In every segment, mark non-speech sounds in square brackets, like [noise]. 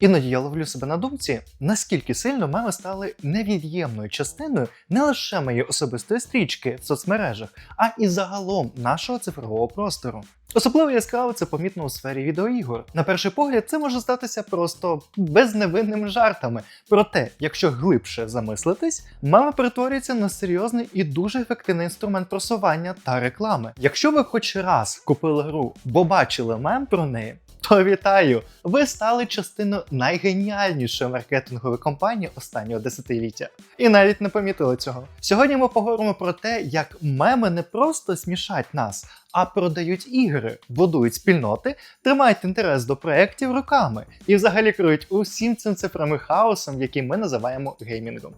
Іноді я ловлю себе на думці, наскільки сильно меми стали невід'ємною частиною не лише моєї особистої стрічки в соцмережах, а і загалом нашого цифрового простору. Особливо яскраво це помітно у сфері відеоігор. На перший погляд, це може здатися просто безневинними жартами. Проте, якщо глибше замислитись, мема перетворюється на серйозний і дуже ефективний інструмент просування та реклами. Якщо ви хоч раз купили гру, бо бачили мем про неї. То вітаю! Ви стали частиною найгеніальнішої маркетингової компанії останнього десятиліття. І навіть не помітили цього. Сьогодні ми поговоримо про те, як меми не просто смішать нас, а продають ігри, будують спільноти, тримають інтерес до проєктів роками і взагалі керують усім цим цифровим хаосом, який ми називаємо геймінгом.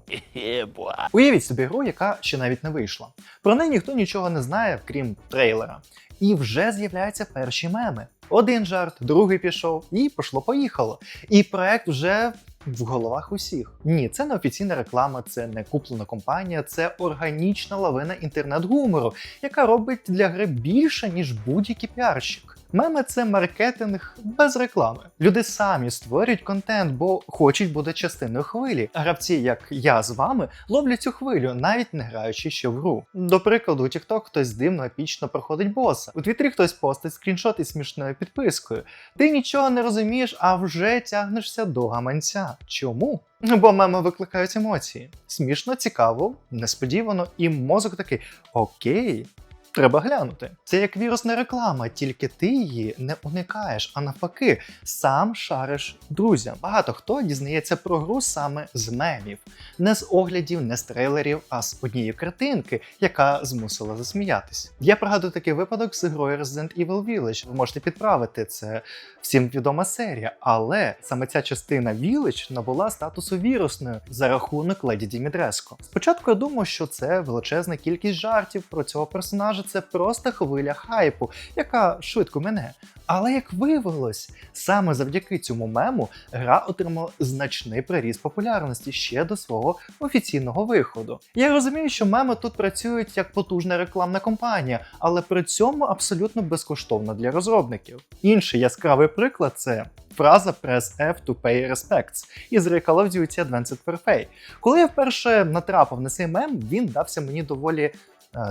Уявіть собі гру, яка ще навіть не вийшла. Про неї ніхто нічого не знає, крім трейлера. І вже з'являються перші меми. Один жарт, другий пішов, і пішло-поїхало. І проект вже в головах усіх. Ні, це не офіційна реклама, це не куплена компанія, це органічна лавина інтернет-гумору, яка робить для гри більше, ніж будь-який піарщик. Меми це маркетинг без реклами. Люди самі створюють контент, бо хочуть бути частиною хвилі. Гравці, як я з вами, ловлять цю хвилю, навіть не граючи ще в гру. До прикладу, у TikTok хтось дивно епічно проходить боса. У Твіттері хтось постить скріншот із смішною підпискою. Ти нічого не розумієш, а вже тягнешся до гаманця. Чому? Бо меми викликають емоції. Смішно, цікаво, несподівано, і мозок такий окей. Треба глянути. Це як вірусна реклама, тільки ти її не уникаєш, а навпаки, сам шариш друзям. Багато хто дізнається про гру саме з мемів, не з оглядів, не з трейлерів, а з однієї картинки, яка змусила засміятись. Я пригадую такий випадок з грою Resident Evil Village. Ви можете підправити це всім відома серія, але саме ця частина Village набула статусу вірусною за рахунок Леді Дімідреско. Спочатку я думав, що це величезна кількість жартів про цього персонажа, це просто хвиля хайпу, яка швидко мене. Але як виявилось, саме завдяки цьому мему гра отримала значний приріст популярності ще до свого офіційного виходу. Я розумію, що меми тут працюють як потужна рекламна кампанія, але при цьому абсолютно безкоштовно для розробників. Інший яскравий приклад це. Фраза Press F to pay respects із гри Call of Duty Advanced Warfare. Коли я вперше натрапив на цей мем, він дався мені доволі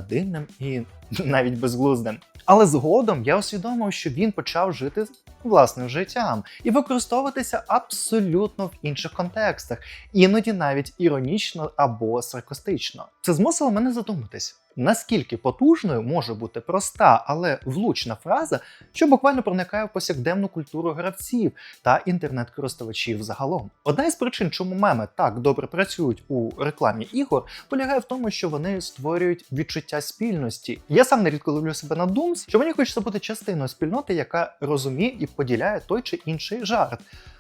дивним і [laughs] навіть безглуздим. Але згодом я усвідомив, що він почав жити власним життям і використовуватися абсолютно в інших контекстах, іноді навіть іронічно або саркастично. Це змусило мене задуматись. Наскільки потужною може бути проста, але влучна фраза, що буквально проникає в повсякденну культуру гравців та інтернет-користувачів загалом. Одна із причин, чому меми так добре працюють у рекламі ігор, полягає в тому, що вони створюють відчуття спільності. Я сам нерідко ловлю себе на думці, що мені хочеться бути частиною спільноти, яка розуміє і поділяє той чи інший жарт.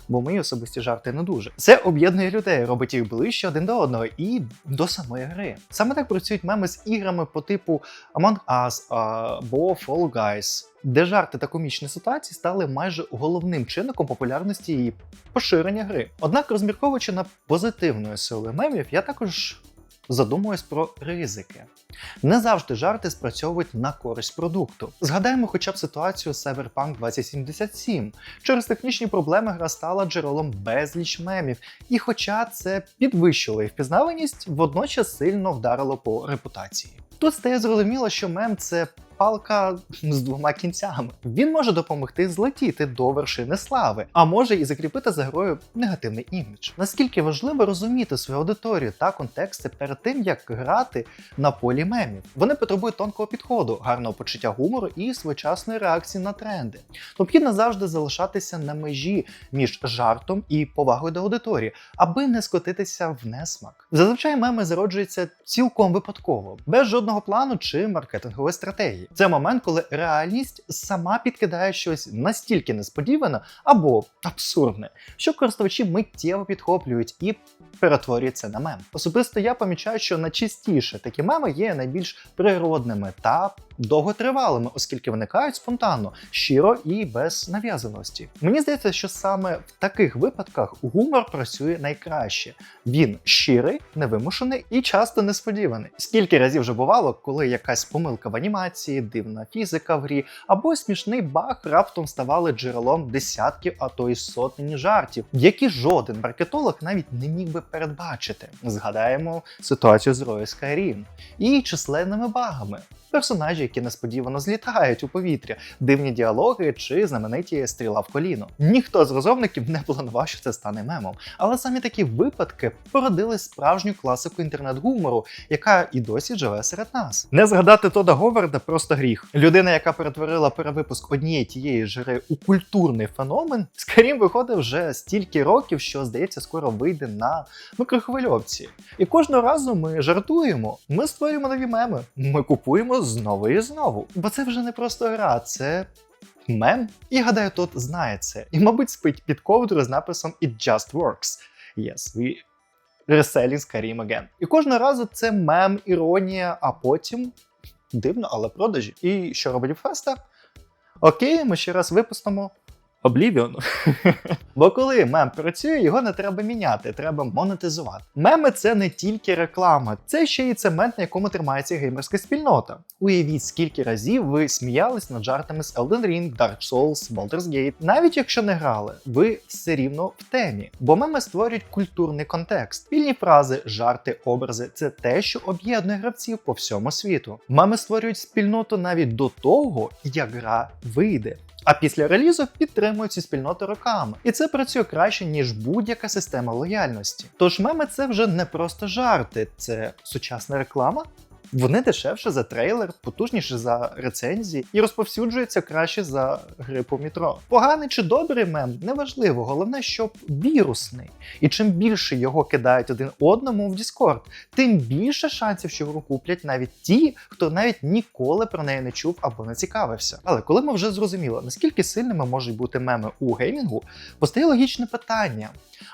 Бо мої особисті жарти не дуже. Це об'єднує людей, робить їх ближче один до одного і до самої гри. Саме так працюють меми з іграми по типу Among Us або Fall Guys, де жарти та комічні ситуації стали майже головним чинником популярності і поширення гри. Однак, розмірковуючи на позитивної сили мемів, я також задумуюсь про ризики. Не завжди жарти спрацьовують на користь продукту. Згадаємо хоча б ситуацію Cyberpunk 2077. Через технічні проблеми гра стала джерелом безліч мемів, і хоча це підвищило їх впізнаваність, водночас сильно вдарило по репутації. Тут стає зрозуміло, що мем це палка з двома кінцями. Він може допомогти злетіти до вершини слави, а може і закріпити за грою негативний імідж. Наскільки важливо розуміти свою аудиторію та контексти перед тим, як грати на полі мемів. Вони потребують тонкого підходу, гарного почуття гумору і своєчасної реакції на тренди. Необхідно завжди залишатися на межі між жартом і повагою до аудиторії, аби не скотитися в несмак. Зазвичай меми зароджуються цілком випадково, без жодного плану чи маркетингової стратегії. Це момент, коли реальність сама підкидає щось настільки несподіване або абсурдне, що користувачі миттєво підхоплюють і перетворюються на мем. Особисто я помічаю, що найчастіше такі меми є найбільш природними та довготривалими, оскільки виникають спонтанно, щиро і без нав'язаності. Мені здається, що саме в таких випадках гумор працює найкраще. Він щирий, невимушений і часто несподіваний. Скільки разів вже бувало, коли якась помилка в анімації, дивна фізика в грі або смішний баг раптом ставали джерелом десятків, а то й сотень жартів, які жоден маркетолог навіть не міг би передбачити. Згадаємо ситуацію з Royal Skyrim і численними багами. Персонажі, які несподівано злітають у повітря, дивні діалоги чи знамениті стріла в коліно. Ніхто з розробників не планував, що це стане мемом, але самі такі випадки породили справжню класику інтернет-гумору, яка і досі живе серед нас. Не згадати Тода Говарда просто гріх. Людина, яка перетворила перевипуск однієї тієї ж гри у культурний феномен, скорім виходить вже стільки років, що здається, скоро вийде на микрохвильовці. І кожного разу ми жартуємо, ми створюємо нові меми, ми купуємо знову і знову. Бо це вже не просто гра, це. Мем, і гадаю, тот знає це. І, мабуть, спить під ковдру з написом It just works. Yes, we reselling Skyrim again. І кожного разу це мем, іронія, а потім дивно, але продажі. І що робить Феста? Окей, ми ще раз випустимо Oblivion. [laughs] Бо коли мем працює, його не треба міняти, треба монетизувати. Меми це не тільки реклама, це ще й цемент, на якому тримається геймерська спільнота. Уявіть, скільки разів ви сміялись над жартами з Elden Ring, Dark Souls, Baldur's Gate. Навіть якщо не грали, ви все рівно в темі, бо меми створюють культурний контекст. Спільні фрази, жарти, образи це те, що об'єднує гравців по всьому світу. Меми створюють спільноту навіть до того, як гра вийде. А після релізу підтримують ці спільноти роками. І це працює краще, ніж будь-яка система лояльності. Тож меми це вже не просто жарти, це сучасна реклама. Вони дешевше за трейлер, потужніше за рецензії і розповсюджуються краще за гри по метро. Поганий чи добрий мем неважливо, головне, щоб вірусний. І чим більше його кидають один одному в Discord, тим більше шансів, що гру куплять навіть ті, хто навіть ніколи про неї не чув або не цікавився. Але коли ми вже зрозуміли, наскільки сильними можуть бути меми у геймінгу, постає логічне питання: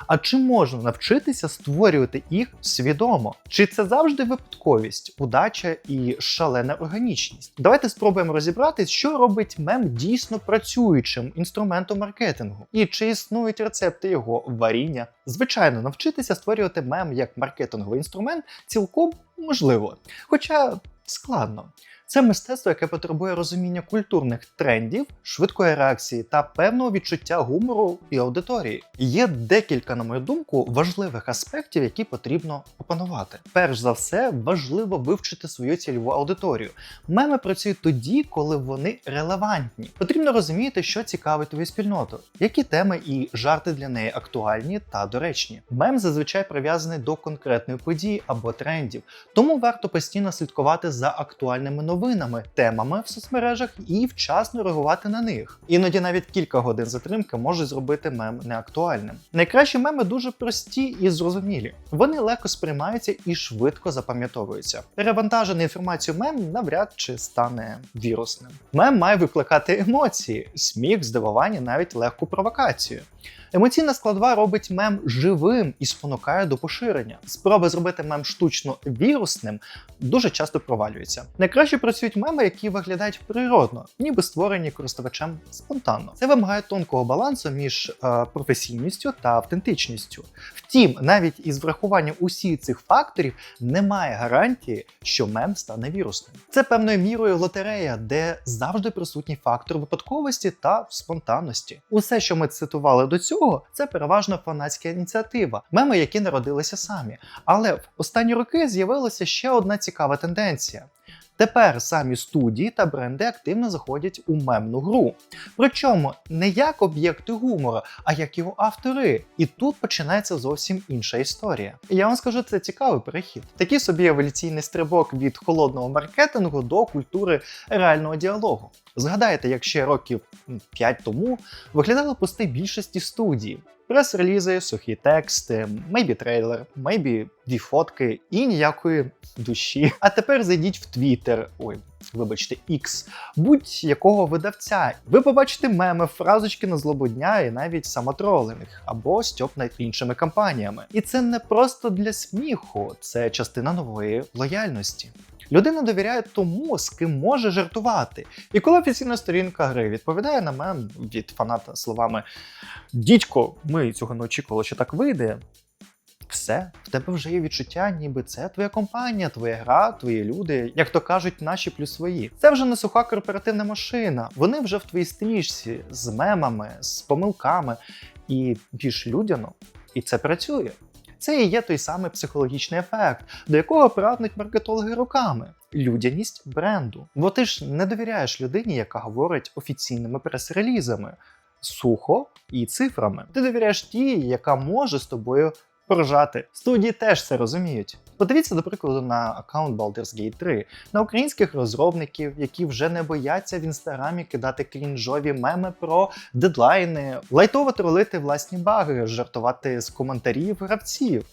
а чи можна навчитися створювати їх свідомо? Чи це завжди випадковість, удача і шалена органічність? Давайте спробуємо розібратись, що робить мем дійсно працюючим інструментом маркетингу, і чи існують рецепти його варіння. Звичайно, навчитися створювати мем як маркетинговий інструмент цілком можливо, хоча складно. Це мистецтво, яке потребує розуміння культурних трендів, швидкої реакції та певного відчуття гумору і аудиторії. Є декілька, на мою думку, важливих аспектів, які потрібно опанувати. Перш за все, важливо вивчити свою цільову аудиторію. Меми працюють тоді, коли вони релевантні. Потрібно розуміти, що цікавить твою спільноту, які теми і жарти для неї актуальні та доречні. Мем зазвичай прив'язаний до конкретної події або трендів, тому варто постійно слідкувати за актуальними новинами новинами, темами в соцмережах і вчасно реагувати на них. Іноді навіть кілька годин затримки можуть зробити мем неактуальним. Найкращі меми дуже прості і зрозумілі. Вони легко сприймаються і швидко запам'ятовуються. Перевантажений інформацію мем навряд чи стане вірусним. Мем має викликати емоції, сміх, здивування, навіть легку провокацію. Емоційна складова робить мем живим і спонукає до поширення. Спроби зробити мем штучно вірусним дуже часто провалюються. Найкраще працюють меми, які виглядають природно, ніби створені користувачем спонтанно. Це вимагає тонкого балансу між е, професійністю та автентичністю. Втім, навіть із врахуванням усіх цих факторів немає гарантії, що мем стане вірусним. Це певною мірою лотерея, де завжди присутній фактор випадковості та спонтанності. Усе, що ми цитували до цього, це переважно фанатська ініціатива, меми, які народилися самі. Але в останні роки з'явилася ще одна цікава тенденція. Тепер самі студії та бренди активно заходять у мемну гру. Причому не як об'єкти гумору, а як його автори. І тут починається зовсім інша історія. Я вам скажу, це цікавий перехід. Такий собі еволюційний стрибок від холодного маркетингу до культури реального діалогу. Згадайте, як ще років 5 тому виглядали пости більшості студій. Прес-релізи, сухі тексти, мейбі трейлер, мейбі дві фотки і ніякої душі. А тепер зайдіть в Twitter, ой, вибачте, X, будь-якого видавця. Ви побачите меми, фразочки на злобу дня і навіть самотролинг або стьоп над іншими кампаніями. І це не просто для сміху, це частина нової лояльності. Людина довіряє тому, з ким може жартувати. І коли офіційна сторінка гри відповідає на мем від фаната словами Дідько, ми цього не очікували, що так вийде. Все, в тебе вже є відчуття, ніби це твоя компанія, твоя гра, твої люди, як то кажуть, наші плюс свої. Це вже не суха корпоративна машина. Вони вже в твоїй стрічці з мемами, з помилками і більш людяно. І це працює. Це і є той самий психологічний ефект, до якого прагнуть маркетологи руками. Людяність бренду. Бо ти ж не довіряєш людині, яка говорить офіційними прес-релізами, сухо і цифрами. Ти довіряєш тій, яка може з тобою поржати. Студії теж це розуміють. Подивіться, до прикладу, на аккаунт Baldur's Gate 3, на українських розробників, які вже не бояться в інстаграмі кидати крінжові меми про дедлайни, лайтово тролити власні баги, жартувати з коментарів гравців.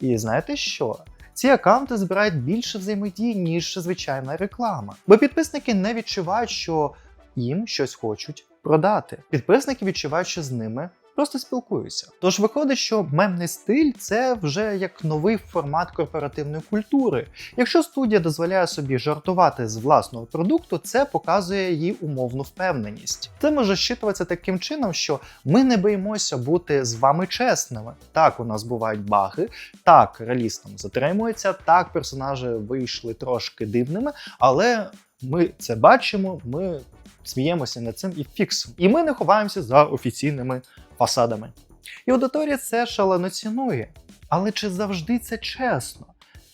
І знаєте що? Ці аккаунти збирають більше взаємодії, ніж звичайна реклама. Бо підписники не відчувають, що їм щось хочуть продати. Підписники відчувають, що з ними просто спілкуються. Тож виходить, що мемний стиль це вже як новий формат корпоративної культури. Якщо студія дозволяє собі жартувати з власного продукту, це показує її умовну впевненість. Це може щитуватися таким чином, що ми не боїмося бути з вами чесними. Так, у нас бувають баги, так, реліз там затримується, так, персонажі вийшли трошки дивними, але ми це бачимо, ми сміємося над цим і фіксом. І ми не ховаємося за офіційними фасадами. І аудиторія це шалено цінує. Але чи завжди це чесно?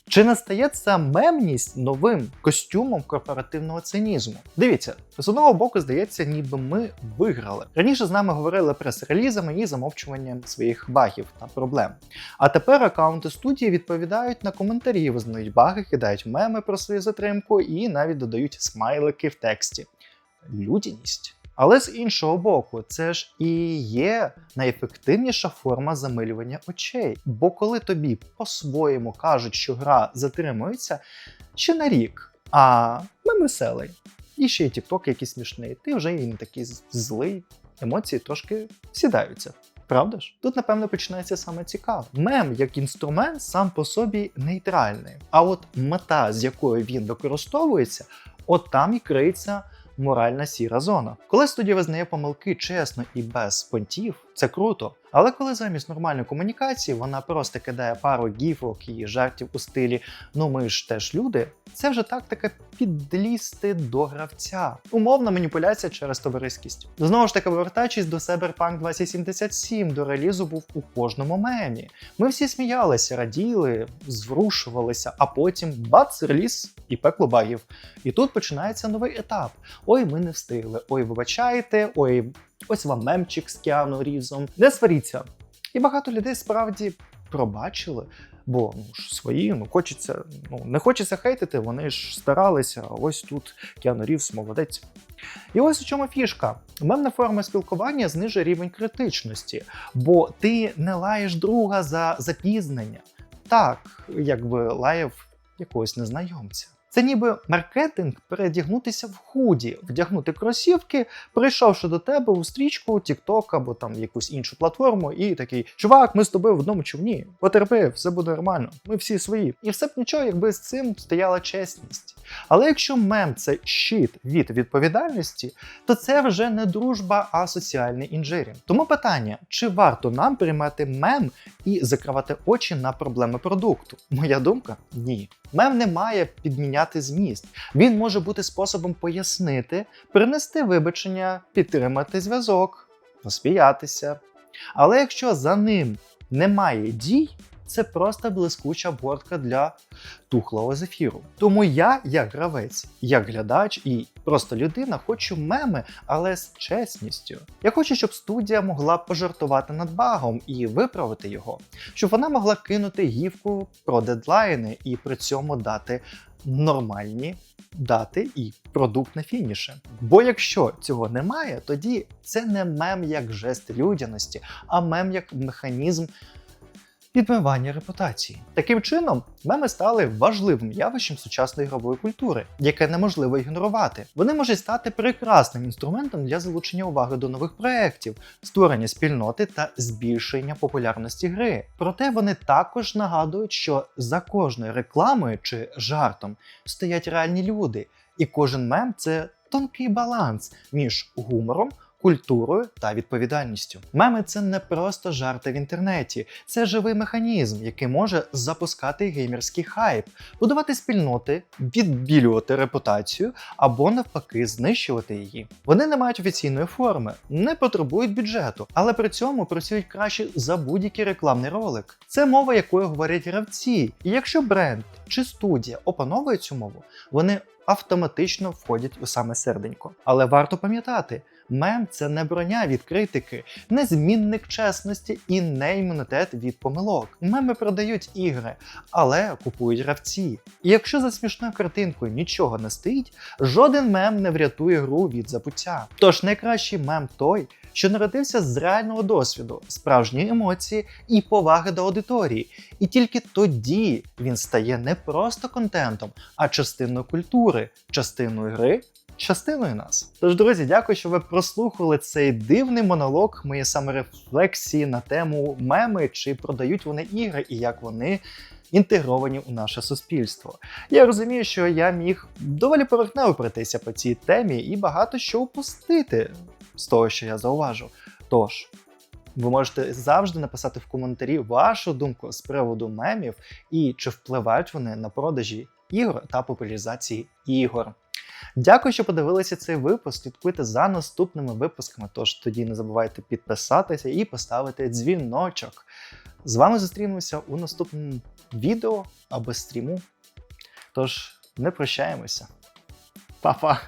Чи не стає ця мемність новим костюмом корпоративного цинізму? Дивіться, з одного боку здається, ніби ми виграли. Раніше з нами говорили прес-релізами і замовчуванням своїх багів та проблем. А тепер аккаунти студії відповідають на коментарі, визнають баги, кидають меми про свою затримку і навіть додають смайлики в тексті. Людяність. Але з іншого боку, це ж і є найефективніша форма замилювання очей. Бо коли тобі по-своєму кажуть, що гра затримується ще на рік, а ми веселий. І ще й тікток якийсь смішний, ти вже і не такий злий, емоції трошки сідаються. Правда ж? Тут, напевно, починається саме цікаве. Мем як інструмент сам по собі нейтральний. А от мета, з якою він використовується, от там і криється моральна сіра зона. Коли студія визнає помилки чесно і без понтів, це круто. Але коли замість нормальної комунікації вона просто кидає пару гіфок і жартів у стилі Ну ми ж теж люди, це вже тактика підлізти до гравця. Умовна маніпуляція через товариськість. Знову ж таки, повертаючись до Cyberpunk 2077, до релізу був у кожному мемі. Ми всі сміялися, раділи, зворушувалися, а потім бац, реліз і пекло багів. І тут починається новий етап. Ой, ми не встигли. Ой, вибачайте, ой, ось вам мемчик з Кіану Рівзом. Не сваріться. І багато людей справді пробачили. Бо ну ж свої, ну хочеться, ну не хочеться хейтити, вони ж старалися. а Ось тут Кіану Рівз молодець. І ось у чому фішка. Мемна форма спілкування знижує рівень критичності, бо ти не лаєш друга за запізнення. Так, якби лаяв якогось незнайомця. Це ніби маркетинг передягнутися в худі, вдягнути кросівки, прийшовши до тебе у стрічку, TikTok або там якусь іншу платформу, і такий чувак, ми з тобою в одному човні. Потерпи, все буде нормально. Ми всі свої. І все б нічого, якби з цим стояла чесність. Але якщо мем це щит від відповідальності, то це вже не дружба, а соціальний інжирінг. Тому питання: чи варто нам приймати мем і закривати очі на проблеми продукту? Моя думка ні. Мем не має підміняти зміст. Він може бути способом пояснити, принести вибачення, підтримати зв'язок, посміятися. Але якщо за ним немає дій, це просто блискуча бортка для тухлого зефіру. Тому я, як гравець, як глядач і просто людина, хочу меми, але з чесністю. Я хочу, щоб студія могла пожартувати над багом і виправити його, щоб вона могла кинути гівку про дедлайни і при цьому дати нормальні дати і продукт на фініші. Бо якщо цього немає, тоді це не мем як жест людяності, а мем як механізм підмивання репутації. Таким чином, меми стали важливим явищем сучасної ігрової культури, яке неможливо ігнорувати. Вони можуть стати прекрасним інструментом для залучення уваги до нових проєктів, створення спільноти та збільшення популярності гри. Проте вони також нагадують, що за кожною рекламою чи жартом стоять реальні люди, і кожен мем це тонкий баланс між гумором. Культурою та відповідальністю. Меми це не просто жарти в інтернеті, це живий механізм, який може запускати геймерський хайп, будувати спільноти, відбілювати репутацію або навпаки знищувати її. Вони не мають офіційної форми, не потребують бюджету, але при цьому працюють краще за будь-який рекламний ролик. Це мова, якою говорять гравці. І якщо бренд чи студія опановує цю мову, вони автоматично входять у саме серденько. Але варто пам'ятати. Мем це не броня від критики, не змінник чесності і не імунітет від помилок. Меми продають ігри, але купують гравці. І якщо за смішною картинкою нічого не стоїть, жоден мем не врятує гру від забуття. Тож найкращий мем той, що народився з реального досвіду, справжньої емоції і поваги до аудиторії. І тільки тоді він стає не просто контентом, а частиною культури, частиною гри частиною нас. Тож, друзі, дякую, що ви прослухали цей дивний монолог, мої саморефлексії на тему меми, чи продають вони ігри і як вони. Інтегровані у наше суспільство. Я розумію, що я міг доволі поверхнево пройтися по цій темі і багато що упустити з того, що я зауважу. Тож, ви можете завжди написати в коментарі вашу думку з приводу мемів і чи впливають вони на продажі ігор та популяризації ігор. Дякую, що подивилися цей випуск. Слідкуйте за наступними випусками. Тож тоді не забувайте підписатися і поставити дзвіночок. З вами зустрінемося у наступному відео або стріму. Тож не прощаємося. Па-па!